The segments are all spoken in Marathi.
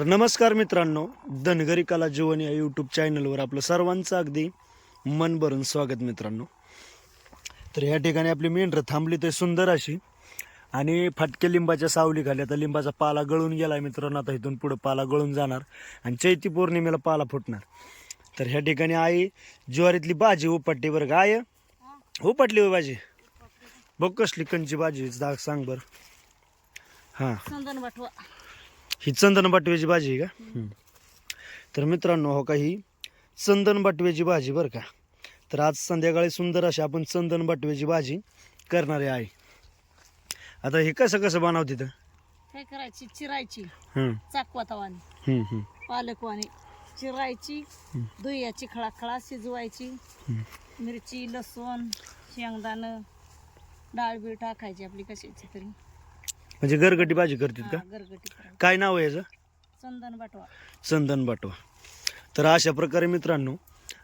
तर नमस्कार मित्रांनो धनगरी कला जीवन या यूट्यूब चॅनलवर आपलं सर्वांचं अगदी मन भरून स्वागत मित्रांनो. तर या ठिकाणी आपली मेंढरं थांबली ते सुंदर अशी आणि फाटके लिंबाच्या सावली खाली. आता लिंबाचा पाला गळून गेला मित्रांनो आता इथून पुढं पाला गळून जाणार आणि चैती पौर्णिमेला पाला फुटणार. तर ह्या ठिकाणी आई ज्वारीतली भाजी उपटली बरं का? आय उपटली भाजी? बघ कसली कंची भाजी दाग सांग बरं. हां. ही चंदन बाटव्याची भाजी आहे का. तर मित्रांनो हो का ही चंदन बाटव्याची भाजी बरं का? तर आज संध्याकाळी सुंदर अशी आपण चंदन बाटव्याची भाजी करणारे आहे. आता हे कसं कसं बनवते तर काय करायची चिरायची चाकवातावानी पालकवानी. चिरायची धुयाची खळाखळा शिजवायची मिरची लसूण शेंगदाणं डाळ बीळ टाकायची आपली कशाची तरी. म्हणजे गरगटी भाजी करतात का? गरगटी काय नाव आहे याचं? चंदन बटवा. चंदन बाटवा. तर अशा प्रकारे मित्रांनो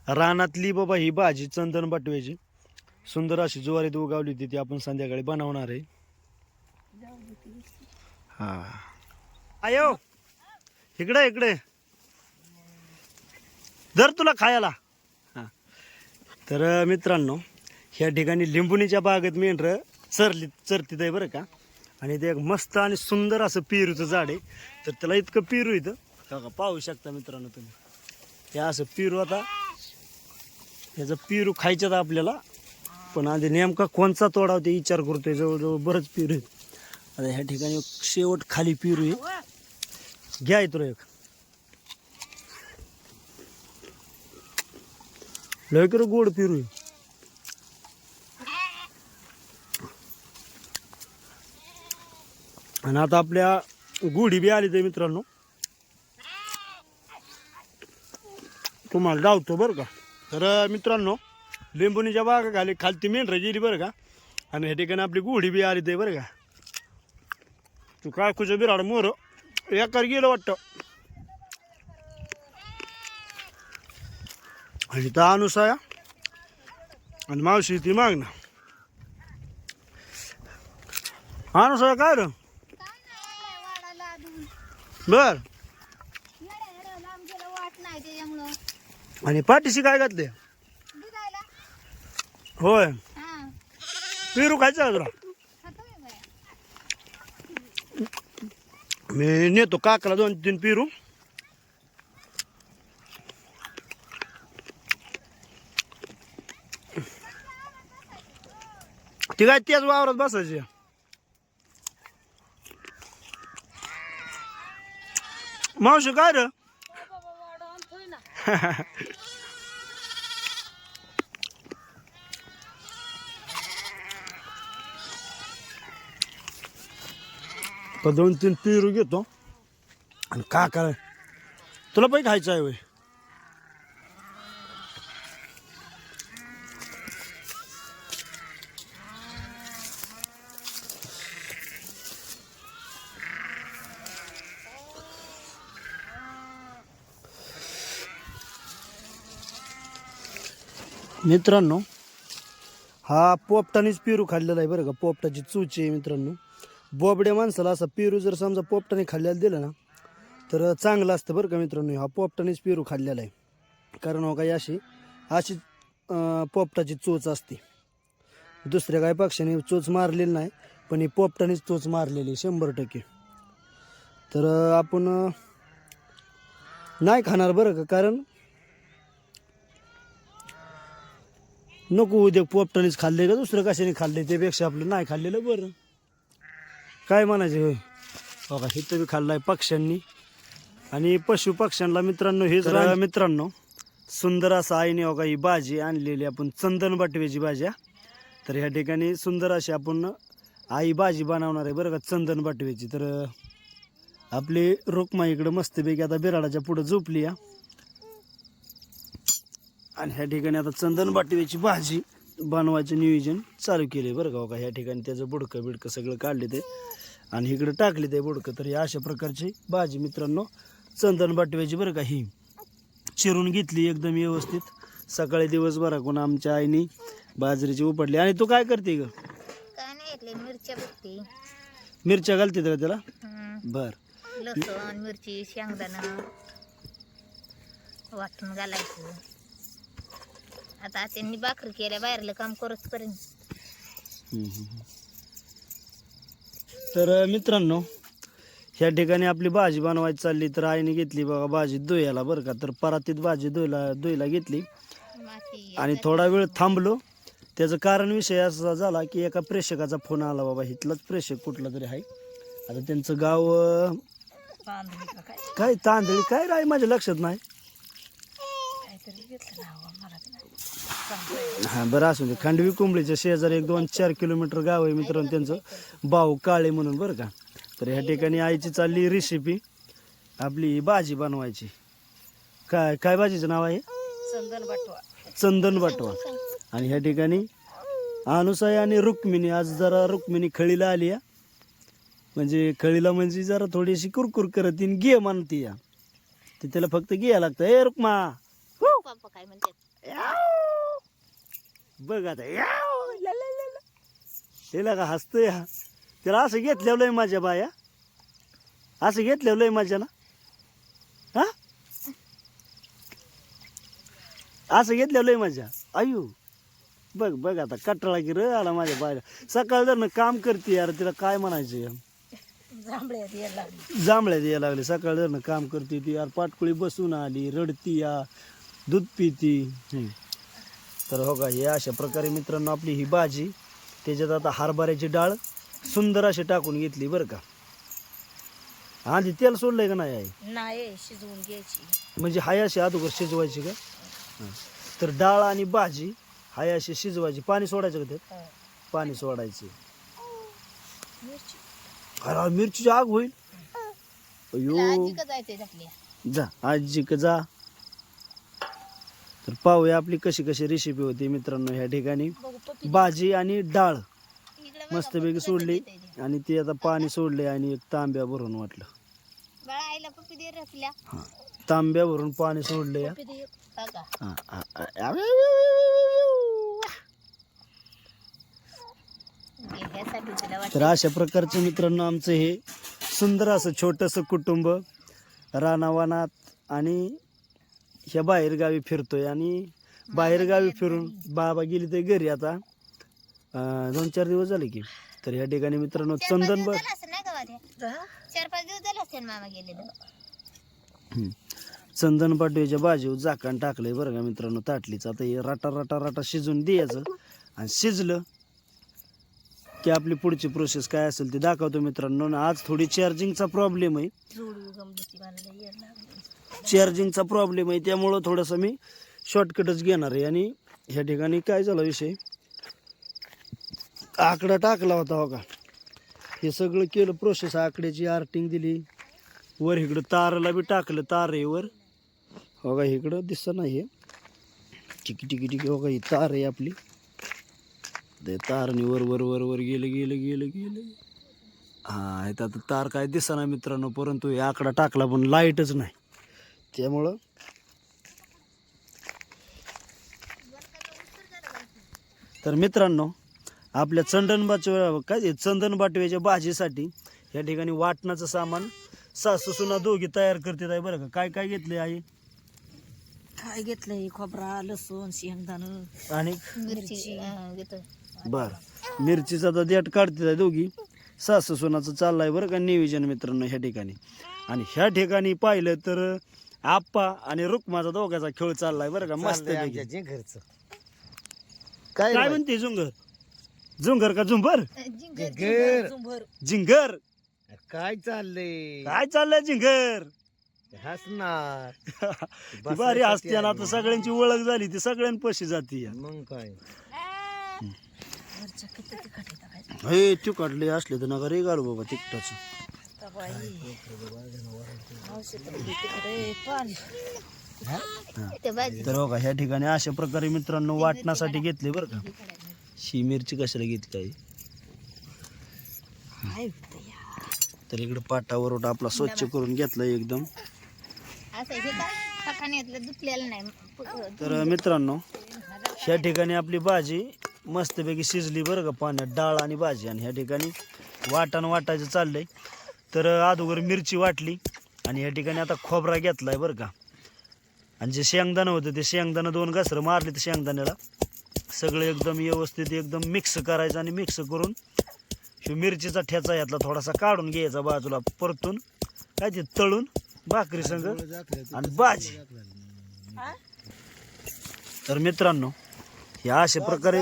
रानातली बाबा ही भाजी चंदन बाटव्याची. सुंदर अशी ज्वारीत उगावली होती ती आपण संध्याकाळी बनवणार आहे. हा. आयो! इकडे इकडे. धर तुला खायला. हा. तर मित्रांनो ह्या ठिकाणी लिंबुणीच्या बागेत मेंढर चरली चरतीत आहे बरं का? आणि ते एक मस्त आणि सुंदर असं पेरूचं झाड आहे. तर त्याला इतकं पेरू इथं. का का पाहू शकता मित्रांनो तुम्ही. हे असं पेरू आता ह्याचं पेरू खायच्यात आपल्याला. पण आधी नेमका कोणचा तोडाव ते विचार करतोय. जवळजवळ बरंच पेरू आता ह्या ठिकाणी एक शेवट खाली पेरू आहे. घ्या इथं एक. लवकर कर गोड पेरू आहे. आणि आता आपल्या गुढी बी आली ते मित्रांनो. तुम्हाला डावतो बरं का. तर मित्रांनो लिंबुनीच्या बागा खाली खालती मेंढरं गेली बरं का. आणि ह्या ठिकाणी आपली गुढी बी आली ते बरं का. तू काय कुठं बिराड मोर. एकर गेलं वाटतं. आणि तर अनुसाया आणि मावशी ती माग ना अनुसाया काय रं? बर. आणि पाठीशी काय घातले? होय. पेरू खायचं तुला मी नेतो काकाला दोन तीन पेरू. ती काय त्याच वावरात बसायची? मावशी काय रे? दोन तीन पेरू घेतो. आणि का काय तुला पण खायचं आहे वय मित्रांनो हा पोपटानेच पेरू खाल्लेला आहे बरं का पोपटाची चूची आहे मित्रांनो. बोबड्या माणसाला असा पेरू जर समजा पोपटाने खाल्ल्याला दिलं ना तर चांगलं असतं बरं का मित्रांनो हा पोपटानेच पेरू खाल्लेला आहे. कारण हो काही अशी अशी पोपटाची चोच असते. दुसऱ्या काही पक्षाने चोच मारलेली नाही पण ही पोपटानेच चोच मारलेली आहे, शंभर टक्के. तर आपण नाही खाणार बरं का कारण नको उद्या पोपटानेच खाल्ले का? दुसरं कशाने खाल्ले? त्यापेक्षा आपलं नाही खाल्लेलं बरं. काय म्हणायचे होय बघा इथं बी खाल्लाय पक्ष्यांनी. आणि पशु पक्ष्यांना मित्रांनो हेच रान मित्रांनो सुंदर असं आईने बघा ही भाजी आणलेली आपण चंदन बाटव्याची भाजी हा. तर ह्या ठिकाणी सुंदर अशी आपण आई भाजी बनवणार आहे बरं का चंदन बाटव्याची. तर आपली रुक्मा इकडं मस्तपैकी आता बिराडाच्या पुढं झोपली या आणि ह्या ठिकाणी आता चंदन बाटव्याची भाजी बनवायचं नियोजन चालू केले बरं का हो का. ह्या ठिकाणी त्याचं बुडकं बिडकं सगळं काढले ते. आणि इकडे टाकले ते बुडकं. तर या अशा प्रकारची भाजी मित्रांनो चंदन बाटव्याची बरं का ही. चिरून घेतली एकदम व्यवस्थित. सकाळी दिवसभराकडून आमच्या आईने बाजरीची उपडली आणि तू काय करते ग? मिरच्या मिरच्या घालते का त्याला. बर. लसूण मिरची शेंगदाणं वाटून घालायचं. आता त्यांनी भाकरी केल्या बाहेरलं काम करत पर्यंत. तर मित्रांनो ह्या ठिकाणी आपली भाजी बनवायची चालली तर आईने घेतली बघा भाजी धुयाला बरं का. तर परातीत भाजी धुयला धुयला घेतली. आणि थोडा वेळ थांबलो. त्याचं कारण विषय असा झाला की एका प्रेक्षकाचा फोन आला बाबा इथलाच प्रेक्षक कुठला तरी आहे. आता त्यांचं गाव काय? काय तांदळी? काय राही माझ्या लक्षात नाही काहीतरी घेतलं नाव मला ते नाही सांगतोय. हा बरं असू दे. खांडवी कुंबळीच्या शेजारी एक दोन चार किलोमीटर गाव आहे मित्रांनो त्यांचं. भाऊ काळे म्हणून बरं का. तर ह्या ठिकाणी आईची चालली रेसिपी आपली भाजी बनवायची. काय काय भाजीचं नाव आहे? चंदन बाटवा. चंदन बाटवा. आणि ह्या ठिकाणी अनुसाई आणि रुक्मिणी. आज जरा रुक्मिणी खळीला आली या म्हणजे खळीला म्हणजे जरा थोडीशी कुरकुर करत येईन घे म्हणते या तर त्याला फक्त घ्या लागतं. ए रुक्मा. काय म्हणतात? याव. बघ आता. याव. ला, ला, ला, ला. त्याला का हसतोय हा? त्याला असं घेतल्यावर लय माझ्या बाया असं घेतल्यावर लय माझ्या ना? हा? असं घेतल्यावर लय माझ्या आयु बघ बघ आता कटाळा की र आला माझ्या बायला. सकाळ जर काम करते यार तिला काय म्हणायचं यार? जांभळ्यात यायला लागली. जांभळ्या द्यायला लागले. सकाळ जर काम करते ती यार पाटकुळी बसून आली रडती या दूध पिती. तर हो का हे अशा प्रकारे मित्रांनो आपली ही भाजी त्याच्यात आता हरभऱ्याची डाळ सुंदर अशी टाकून घेतली बरं का. आधी तेल सोडलंय का नाही आहे नाही शिजवून घ्यायची. म्हणजे हाय अशी अगोदर शिजवायची का? हां. तर डाळ आणि भाजी हाय अशी शिजवायची. पाणी सोडायचं का त्यात? हा. पाणी सोडायचे. मिरची. अरे आग होईल. अयो. आजी का जायचंय आपल्या जा आजी का जा. तर पाहूया आपली कशी कशी रेसिपी होती मित्रांनो ह्या ठिकाणी. भाजी आणि डाळ मस्तपैकी सोडली आणि ती आता पाणी सोडले आणि एक तांब्या भरून वाटलं. तांब्या भरून पाणी सोडले तर अशा प्रकारचं मित्रांनो आमचं हे सुंदर असं छोटंसं कुटुंब रानावानात आणि ह्या बाहेरगावी फिरतोय आणि बाहेरगावी फिरून बाबा गेली ते घरी आता अं, दोन चार दिवस झाले की. तर ह्या ठिकाणी मित्रांनो चार पाच चंदन दिवस बर झालं असेल ना गावात जा. चार पाच दिवस झाले असतील मामा गेलेलं. हम्म. चंदन पाटवीच्या भाजीवर झाकण टाकलंय बरं का मित्रांनो ताटलीच. आता हे राटा राटा राटा शिजून द्यायचं आणि शिजलं की आपली पुढची प्रोसेस काय असेल ते दाखवतो मित्रांनो. आणि आज थोडी चार्जिंगचा प्रॉब्लेम आहे. जोडू गमलती मला लई यायला लागली. चार्जिंगचा प्रॉब्लेम आहे त्यामुळं थोडंसं मी शॉर्टकटच घेणार आहे. आणि ह्या ठिकाणी काय झाला विषय? आकडा टाकला होता हो का? हे सगळं केलं प्रोसेस आकड्याची आर्टिंग दिली. वर इकडं तारला बी टाकलं तारेवर हो का इकडं दिसत नाही हे टिकी टिकी टिकी हो का ही तार आहे आपली. ते तारने वर वर वर वर गेलं गेलं गेलं गेलं. हा आता तार काय दिसना मित्रांनो परंतु हे आकडा टाकला पण लाईटच नाही. त्यामुळं तर मित्रांनो आपल्या चंदन बाटव्या काय ते चंदन बाटव्याच्या भाजीसाठी या ठिकाणी वाटणाचं सामान सासू सुना दोघी तयार करतात आहे बरं का. काय काय घेतले आई? काय घेतलंय? खोबरा लसूण शेंगदाणं आणि? मिरची. बर. मिरचीचा तर देठ काढतात आहे दोघी. सासू सुनाचं चाललंय बरं का नियोजन मित्रांनो ह्या ठिकाणी. आणि ह्या ठिकाणी पाहिलं तर आप्पा आणि रुक्माचा दोघाचा खेळ चाललाय बरं का मस्त घरचं काय म्हणते झुंगर? झुंगर का झुंबर? झुंबर. झिंगर काय चाललंय? काय चाललंय झिंगर हसणार. ती भारी हसते ना आता सगळ्यांची ओळख झाली ती सगळ्यांपाशी जाती मग काय? घरच्या किती तिखट येतं काय हे तू काढले असले तर नका रे घालू बाबा तिकटाचं तर का ह्या ठिकाणी अशा प्रकारे मित्रांनो वाटण्यासाठी घेतले बरं का. ही मिरची कशाला घेतली काय तर इकडे पाटावर आपला स्वच्छ करून घेतला एकदम. तर मित्रांनो ह्या ठिकाणी आपली भाजी मस्तपैकी शिजली बरं का पाण्यात डाळ आणि भाजी. आणि ह्या ठिकाणी वाटण वाटायचं चाललंय. तर अगोदर मिरची वाटली आणि या ठिकाणी आता खोबरा घेतलाय बरं का. आणि जे शेंगदाणं होतं ते शेंगदाणं दोन घसरं मारले ते शेंगदाण्याला. सगळं एकदम व्यवस्थित एकदम मिक्स करायचं आणि मिक्स करून मिरचीचा ठेचा यातला थोडासा काढून घ्यायचा बाजूला परतून. काय ते तळून भाकरी संग आणि भाजी. तर मित्रांनो ह्या अशा प्रकारे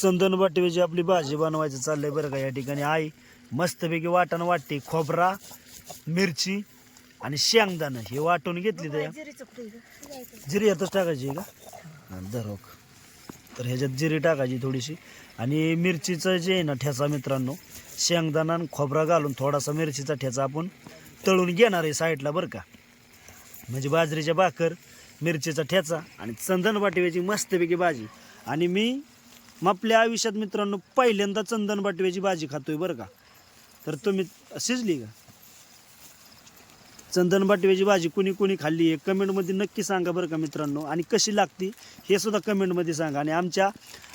चंदन बाटीची आपली भाजी बनवायचं चाललंय बरं का या ठिकाणी आई मस्तपैकी वाटण वाटते खोबरा मिरची आणि शेंगदाणं. हे वाटून घेतली तर ग? जिरी यातच टाकायची का? दरोक तर ह्याच्यात जिरी टाकायची थोडीशी. आणि मिरचीचं जे आहे ना ठेचा मित्रांनो शेंगदाणा आणि खोबरा घालून थोडासा मिरचीचा ठेचा आपण तळून घेणार आहे साईडला बरं का. म्हणजे बाजरीच्या भाकर मिरचीचा ठेचा आणि चंदन बाटव्याची मस्तपैकी भाजी. आणि मी आपल्या आयुष्यात मित्रांनो पहिल्यांदा चंदन बाटव्याची भाजी खातोय बरं का. तर तुम्ही शिजली का? चंदन बाटव्याची भाजी कुणी कुणी खाल्ली आहे? कमेंटमध्ये नक्की सांगा बरं का मित्रांनो. आणि कशी लागती हे सुद्धा कमेंटमध्ये सांगा. आणि आमच्या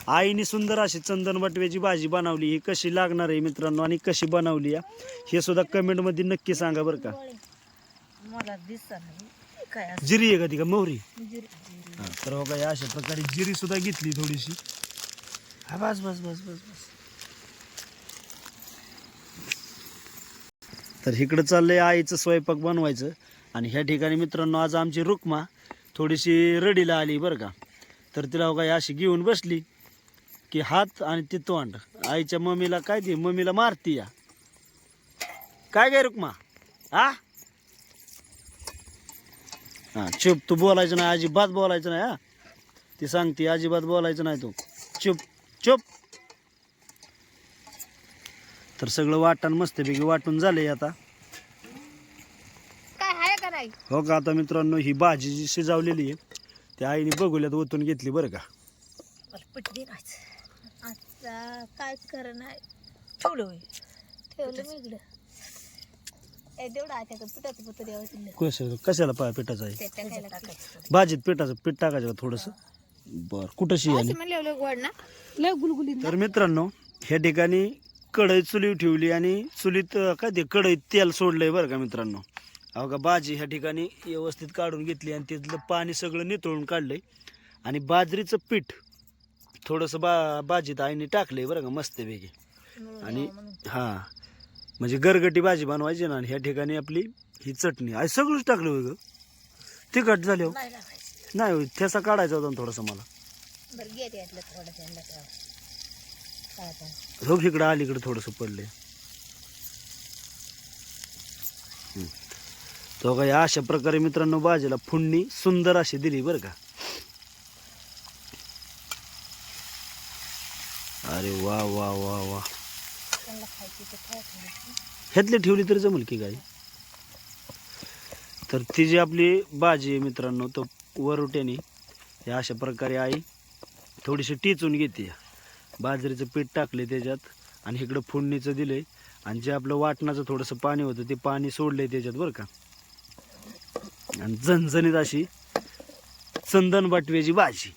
आईने सुंदर अशी चंदन बाटव्याची भाजी बनवली ही कशी लागणार आहे मित्रांनो? आणि कशी बनवली आहे? हे सुद्धा कमेंटमध्ये नक्की सांगा बरं का. जिरी आहे का ती का? मोहरी? तर हो काय अशा प्रकारे जिरी सुद्धा घेतली थोडीशी. हा बस बस बस बस बस. तर इकडं चाललंय आईचं स्वयंपाक बनवायचं. आणि ह्या ठिकाणी मित्रांनो आज आमची रुक्मा थोडीशी रडीला आली बरं का. तर तिला हो काय अशी घेऊन बसली की हात आणि ती तोंड. आईच्या मम्मीला काय ती? मम्मीला मारती या. काय काय रुक्मा? आ? हा चुप. तू बोलायचं नाही अजिबात बोलायचं नाही हा. ती सांगते अजिबात बोलायचं नाही तू. चुप चुप. तर सगळं वाटण मस्तपैकी वाटून झालंय आता. काय आहे का नाही? हो का आता मित्रांनो ही भाजी जी शिजावलेली आहे त्या आईने बघूल्यात ओतून घेतली बरं का. आता काय कर नाही ठेवलं होय ठेवलं मी इकडं. ए तेवढं आता पिठाचं पत्र द्यावं तिला कसं कशाला पाय पिठाचं आहे? भाजीत पिठाचं पीठ टाकायचं का थोडंसं? बरं कुठं शियाली असं म्हणलं गोड ना? लय गुलगुली तर मित्रांनो ह्या ठिकाणी कढई चुली ठेवली आणि चुलीत काय ते कढईत तेल सोडलंय बरं का मित्रांनो. अहो का भाजी ह्या ठिकाणी व्यवस्थित काढून घेतली आणि तिथलं पाणी सगळं नितळून काढलंय. आणि बाजरीचं पीठ थोडंसं बा भाजीत आईने टाकलंय बरं का मस्तपैकी. आणि हां म्हणजे गरगटी भाजी बनवायची ना आणि ह्या ठिकाणी आपली ही चटणी. आई सगळंच टाकलं होय ग. तिखट झाले हो नाही. होय ठेसा काढायचा होता ना थोडासा मला. बरं थोडं. हो इकडं अलीकडं थोडंसं पडले तो काय अशा प्रकारे मित्रांनो बाजूला फुंडणी सुंदर अशी दिली बरं का. अरे वा वा वा वा. ह्यातली ठेवली तरी जमल की काय तर ती जी आपली भाजी आहे मित्रांनो तो वरुट्याने या अशा प्रकारे आई थोडीशी टिचून घेते. बाजरीचं पीठ टाकले त्याच्यात आणि इकडं फोडणीचं दिलंय. आणि जे आपलं वाटणाचं थोडंसं पाणी होतं ते पाणी सोडलंय त्याच्यात बरं का. आणि झणझणीत अशी चंदन बाटव्याची भाजी.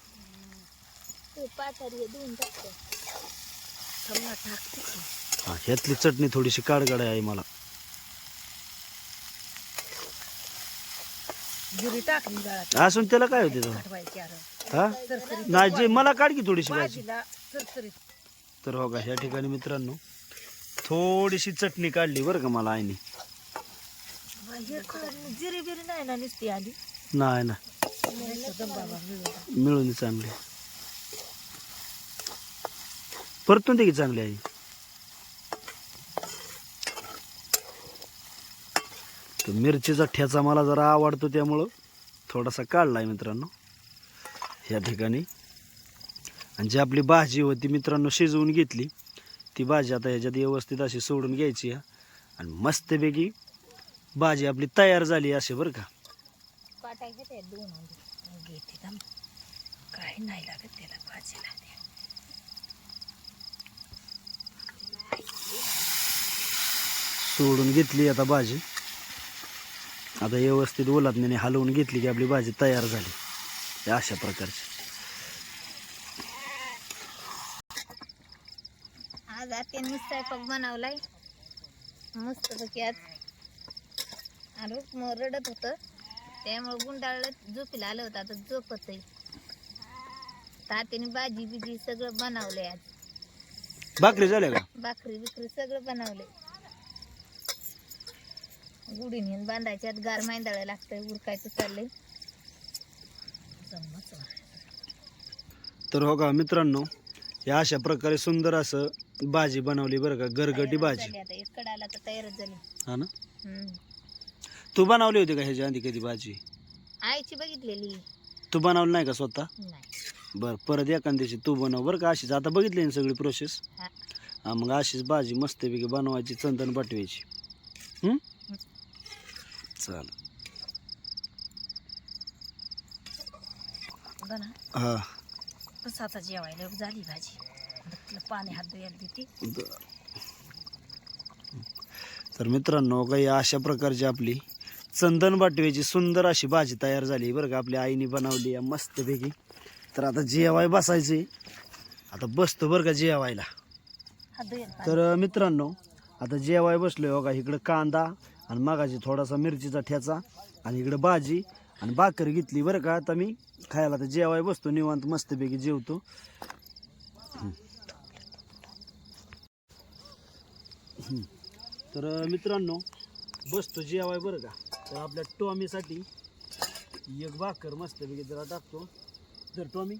हे ह्यातली चटणी थोडीशी काडगाड आहे मला. असून त्याला काय होते हा? नाही जे मला काढ की थोडीशी भाजी. तर हो का ह्या ठिकाणी मित्रांनो थोडीशी चटणी काढली बरं का मला आईने. जिरी बिरी नाही ना नुसती आली? नाही ना. दम बाबा मिळून चांगली. परतून दे की चांगली आई. तर मिरचीचा ठेचा मला जरा आवडतो त्यामुळं थोडासा काढलाय मित्रांनो. ह्या ठिकाणी आणि जी आपली भाजी होती मित्रांनो शिजवून घेतली ती भाजी आता ह्याच्यात व्यवस्थित अशी सोडून घ्यायची. आणि मस्तपैकी भाजी आपली तयार झाली असे बरं का. काही नाही लागत त्याला भाजीला. सोडून घेतली आता भाजी. आता व्यवस्थित ओलातण्याने हलवून घेतली की आपली भाजी तयार झाली. अशा प्रकारची. स्वयंपाक बनवलाय. मस्तपैकी आज. मग रडत होतं. त्यामुळे गुंडाळलं झोपीला आलं होतं. आता झोपत आहे तात्याने भाजी बिजी सगळं बनवलंय आज. भाकरी झाल्या का? भाकरी बिकरी सगळं बनवलंय. नेऊन बांधायच्यात गार मांदाळं लागतंय. उरकायचं चाललंय. तर हो का मित्रांनो या अशा प्रकारे सुंदर असं भाजी बनवली बरं का? गरगटी भाजी. झाली आता. एक आला तर तयारच झाली. हा ना? हम्म. तू बनवली होती का ह्याच्या आधी कधी भाजी? आईची बघितलेली. तू बनवली नाही का स्वतः? नाही. बरं परत एखाद दिवशी तू बनव बरं का अशीच आता बघितली ना सगळी प्रोसेस हा. हा मग अशीच भाजी मस्तपैकी बनवायची चंदन पाठवायची हं? चाल बना हा. आता जेवायला झाली भाजी. पाणी हात धुयाला देते. ब- तर मित्रांनो काही अशा प्रकारची आपली चंदन बाटव्याची सुंदर अशी भाजी तयार झाली. बरं का आपल्या आईने बनवली आहे मस्तपैकी. तर आता जेवाय बसायचे. आता बसतो बरं का जेवायला. तर मित्रांनो आता जेवाय बसलोय हो का इकडं कांदा आणि मागाची थोडासा मिरचीचा ठेचा आणि इकडं भाजी आणि भाकरी घेतली. बरं का आता मी खायला तर जेवाय बसतो निवांत मस्तपैकी जेवतो हम्म. हम्म. तर मित्रांनो बसतो जेवाय बरं का? तर आपल्या टॉमीसाठी एक भाकर मस्तपैकी जरा टाकतो. तर टॉमी.